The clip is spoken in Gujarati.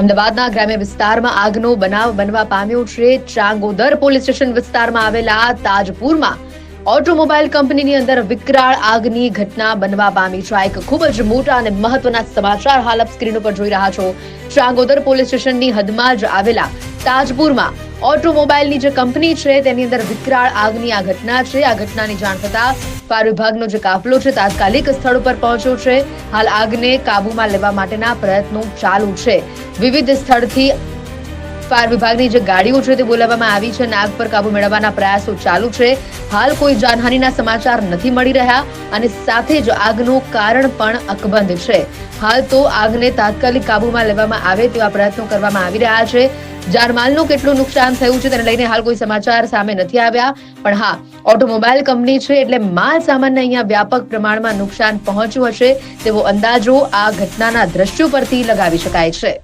અમદાવાદના ગ્રામ્ય વિસ્તારમાં આગનો બનાવ બનવા પામ્યો છે. ચાંગોદર પોલીસ સ્ટેશન વિસ્તારમાં આવેલા તાજપુરમાં ઓટોમોબાઈલ કંપનીની અંદર વિકરાળ આગની ઘટના બનવા પામી છે. આ એક ખૂબ જ મોટા અને મહત્વના સમાચાર હાલ સ્ક્રીન ઉપર જોઈ રહ્યા છો. ચાંગોદર પોલીસ સ્ટેશનની હદમાં જ આવેલા તાજપુરમાં. ઓટોમોબાઈલની જે કંપની છે, તેની અંદર વિકરાળ આગની આ ઘટના છે. આ ઘટનાની જાણ થતાં ફાયર વિભાગનો જે કાફલો છે, તાત્કાલિક સ્થળ ઉપર પહોંચ્યો છે. હાલ આગને કાબૂમાં લેવા માટેના પ્રયત્નો ચાલુ છે. વિવિધ સ્થળથી ફાયર વિભાગની જે ગાડીઓ છે તે બોલાવવામાં આવી છે અને આગ પર કાબુ મેળવવાના પ્રયાસો ચાલુ છે. હાલ કોઈ જાનહાનિના સમાચાર નથી મળી રહ્યા અને સાથે જ આગનું કારણ પણ અકબંધ છે. હાલ તો આગને તાત્કાલિક કાબુમાં લેવામાં આવે તેવા પ્રયત્નો કરવામાં આવી રહ્યા છે. જાનમાલનું કેટલું નુકસાન થયું છે તેને લઈને હાલ કોઈ સમાચાર સામે નથી આવ્યા. પણ હા, ઓટોમોબાઈલ કંપની છે એટલે માલ સામાનને અહીંયા વ્યાપક પ્રમાણમાં નુકસાન પહોંચ્યું હશે તેવો અંદાજો આ ઘટનાના દ્રશ્યો પરથી લગાવી શકાય છે.